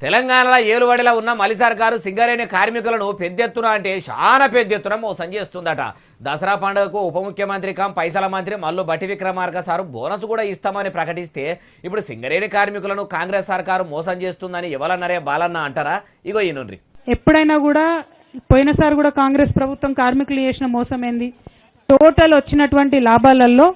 తెలంగాణలో ఏలువడిలో ఉన్న మలిసార్ సర్కారు సింగరేణి కార్మికులను పెద్ద ఎత్తున అంటే చాలా పెద్ద ఎత్తున మోసం చేస్తుందట. దసరా పండుగకు ఉప ముఖ్యమంత్రి కం పైసల మంత్రి మల్లు బట్టి విక్రమార్క సారు బోనస్ కూడా ఇస్తామని ప్రకటిస్తే ఇప్పుడు సింగరేణి కార్మికులను కాంగ్రెస్ సర్కారు మోసం చేస్తుందని ఎవరన్నారే బాలన్న అంటారా? ఇగో ఈనుండ్రి ఎప్పుడైనా కూడా పోయినసారి కూడా కాంగ్రెస్ ప్రభుత్వం కార్మికులు చేసిన మోసం ఏంది? టోటల్ వచ్చినటువంటి లాభాలలో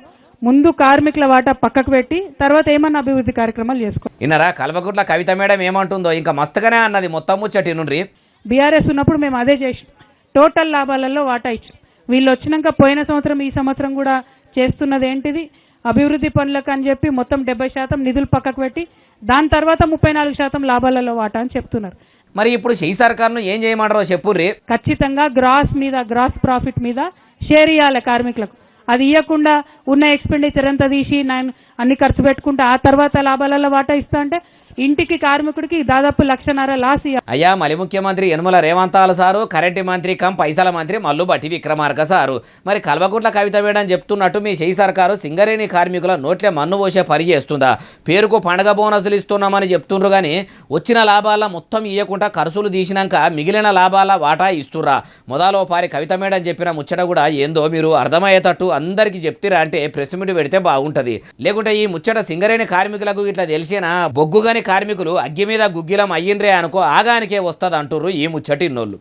ముందు కార్మికుల వాటా పక్కకు పెట్టి తర్వాత ఏమన్నా అభివృద్ధి కార్యక్రమాలు చేసుకో ఇన్నరా కల్వకుట్ల కవిత మేడం ఏమంటుందో? ఇంకా మస్తుగానే అన్నది. మొత్తం ముచ్చటి నుండ్రి బీఆర్ఎస్ ఉన్నప్పుడు మేము అదే చేసాం టోటల్ లాభాలలో వాటా ఇచ్చాం వీళ్ళు వచ్చినాక పోయిన సంవత్సరం ఈ సంవత్సరం కూడా చేస్తున్నది ఏంటిది? అభివృద్ధి పనులకు అని చెప్పి మొత్తం డెబ్బై శాతం నిధులు పక్కకు పెట్టి దాని తర్వాత ముప్పై నాలుగు శాతం లాభాలలో వాటా అని చెప్తున్నారు. మరి ఇప్పుడు చెయ్యి సర్కారును ఏం చేయమంటారో చెప్పుర్రి? ఖచ్చితంగా గ్రాస్ మీద గ్రాస్ ప్రాఫిట్ మీద షేర్ ఇవ్వాలి కార్మికులకు. అది ఇవ్వకుండా ఉన్న ఎక్స్పెండిచర్ అంతా తీసి నేను అన్ని ఖర్చు పెట్టుకుంటే ఆ తర్వాత లాభాలలో వాటా ఇస్తా అంటే ఇంటికి కార్మికుడికి దాదాపు లక్షన్నర లాస్ అయ్యా మళ్ళీ ముఖ్యమంత్రి యనుమల రేవంతాల సారు కరెంటు మంత్రి కం పైసల మంత్రి మల్లు బట్టి విక్రమార్క సారు. మరి కల్వకుంట్ల కవిత వేయడం చెప్తున్నట్టు మీ చేయి సర్కారు సింగరేణి కార్మికుల నోట్లే మన్ను పోసే పని చేస్తుందా? పేరుకు పండగ బోనసులు ఇస్తున్నామని చెప్తుండ్రు కానీ వచ్చిన లాభాల మొత్తం ఇవ్వకుండా ఖర్చులు తీసినాక మిగిలిన లాభాల వాటా ఇస్తుర్రా? మొదలో పారి కవిత మేడం చెప్పిన ముచ్చట కూడా ఏందో మీరు అర్థమయ్యేటట్టు అందరికీ చెప్తిరా అంటే ప్రెస్ మీట్ పెడితే బాగుంటది. లేకుంటే ఈ ముచ్చట సింగరేణి కార్మికులకు ఇట్లా తెలిసినా? బొగ్గుగాని కార్మికులు అగ్గి మీద గుగ్గిలం అయ్యిండ్రే అనుకో ఆగానికే వస్తుంది అంటుర్రు ఈ ముచ్చటిన్నోళ్ళు.